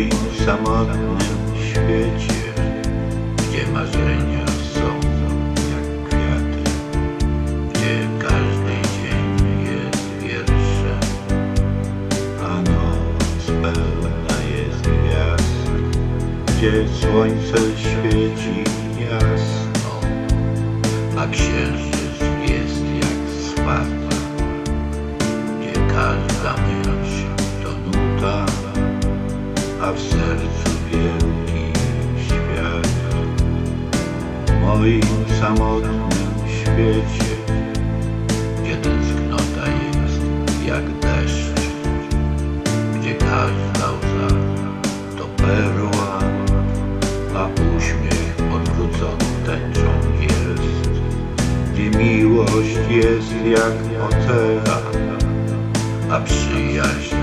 moim samotnym świecie, gdzie marzenia są jak kwiaty, gdzie każdy dzień jest wierszem, a noc pełna jest gwiazd, gdzie słońce świeci w sercu wielki świat. W moim samotnym świecie, gdzie tęsknota jest jak deszcz, gdzie każda łza to perła, a uśmiech odwrócony tęczą jest, gdzie miłość jest jak ocean, a przyjaźń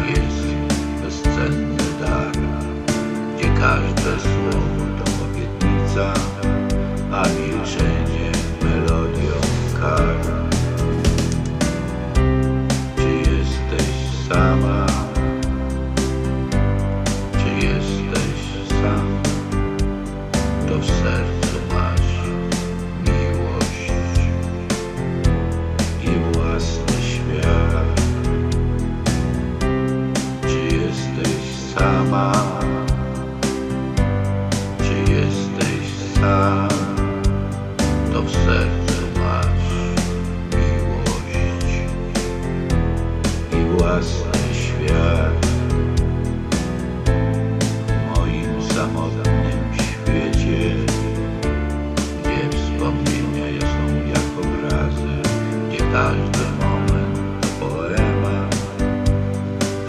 każdy moment poema,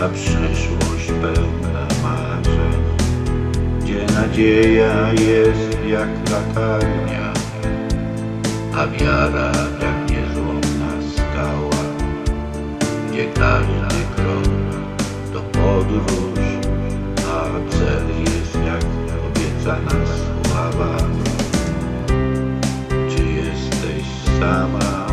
a przyszłość pełna marzeń, gdzie nadzieja jest jak latarnia, a wiara jak niezłomna skała, gdzie każdy krok to podróż, a cel jest jak obiecana sława. Czy jesteś sama?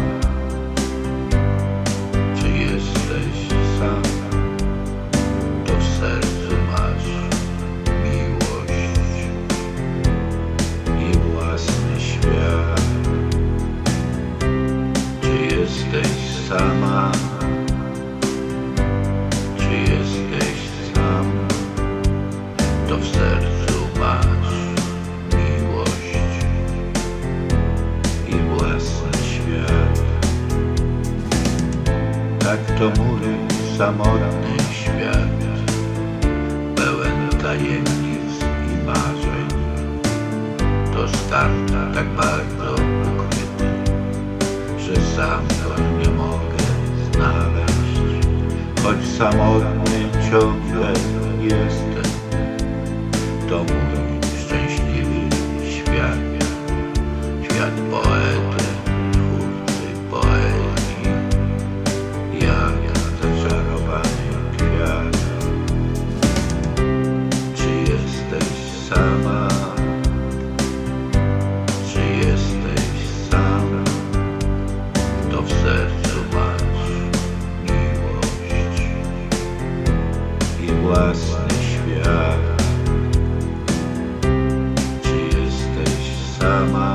To mówi samotny świat, pełen tajemnic i marzeń. To start tak bardzo ukryty, że sam go nie mogę znaleźć. Choć samotny ciągle jestem, to mój Sama.